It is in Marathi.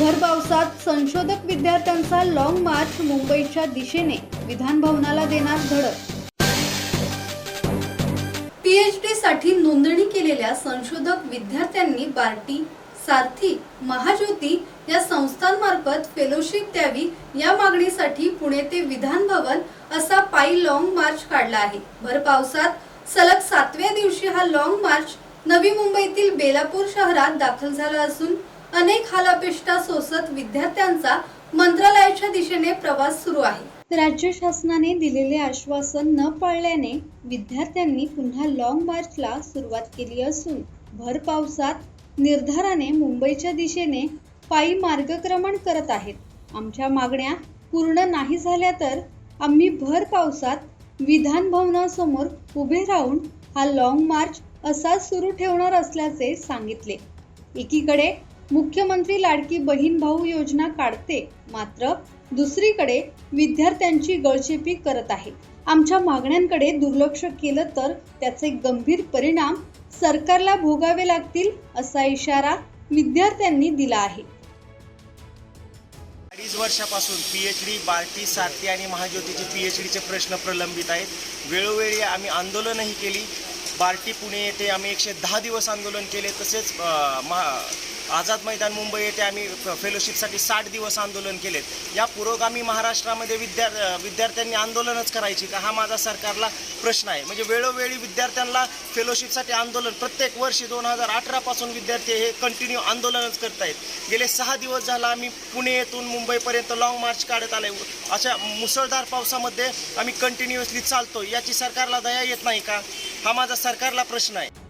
भर पावसात संशोधक विद्यार्थ्यांचा लाँग मार्च मुंबईच्या दिशेने. विधान भवनाला देणार धडक. पीएचडी साठी नोंदणी केलेल्या संशोधक विद्यार्थ्यांनी बार्टी सारथी महाज्योती या संस्थांमार्फत फेलोशिप द्यावी या मागणीसाठी पुणे ते विधान भवन असा पायी लाँग मार्च काढला आहे. भर पावसात सलग सातव्या दिवशी हा लाँग मार्च नवी मुंबईतील बेलापूर शहरात दाखल झाला असून अनेक हालापेष्टा सोसत विद्यार्थ्यांचा मंत्रालयाच्या दिशेने प्रवास सुरू आहे. राज्य शासनाने दिलेले आश्वासन न पाळल्याने विद्यार्थ्यांनी पुन्हा लॉंग मार्चला सुरुवात केली असून भर पावसात निर्धाराने मुंबईच्या दिशेने पायी मार्गक्रमण करत आहेत. आमच्या मागण्या पूर्ण नाही झाल्या तर आम्ही भर पावसात विधान भवनासमोर उभे राहून हा लॉंग मार्च असा सुरू ठेवणार असल्याचे सांगितले. एकीकडे मुख्यमंत्री लाडकी बहीण भाऊ योजना काढते. मात्र दुसरीकडे विद्यार्थ्यांची गळचेपी करत आहे. आमच्या मागण्यांकडे दुर्लक्ष केलं तर त्याचे गंभीर परिणाम सरकारला भोगावे लागतील असा इशारा विद्यार्थ्यांनी दिला आहे. अडीच वर्षापासून P H D Barti Sarathi आणि महाज्योतीचे पी एच डीचे प्रश्न प्रलंबित आहेत. वेळोवेळी आम्ही आंदोलनही केली. बार्टी पुणे येथे आम्ही एकशे दहा दिवस आंदोलन केले. तसेच महा आझाद मैदान मुंबई येथे आम्ही फ- फेलोशिपसाठी साठ दिवस आंदोलन केलेत. या पुरोगामी महाराष्ट्रामध्ये विद्या विद्यार्थ्यांनी आंदोलनच करायची का? हा माझा सरकारला प्रश्न आहे. म्हणजे वेळोवेळी विद्यार्थ्यांना फेलोशिपसाठी आंदोलन प्रत्येक वर्षी दोन हजार अठरापासून विद्यार्थी हे कंटिन्यू आंदोलनच करत आहेत. गेले सहा दिवस झाला आम्ही पुणे येथून मुंबईपर्यंत लाँग मार्च काढत आले अशा मुसळधार पावसामध्ये आम्ही कंटिन्युअसली चालतो याची सरकारला दया येत नाही का? हा माझा सरकारला प्रश्न आहे.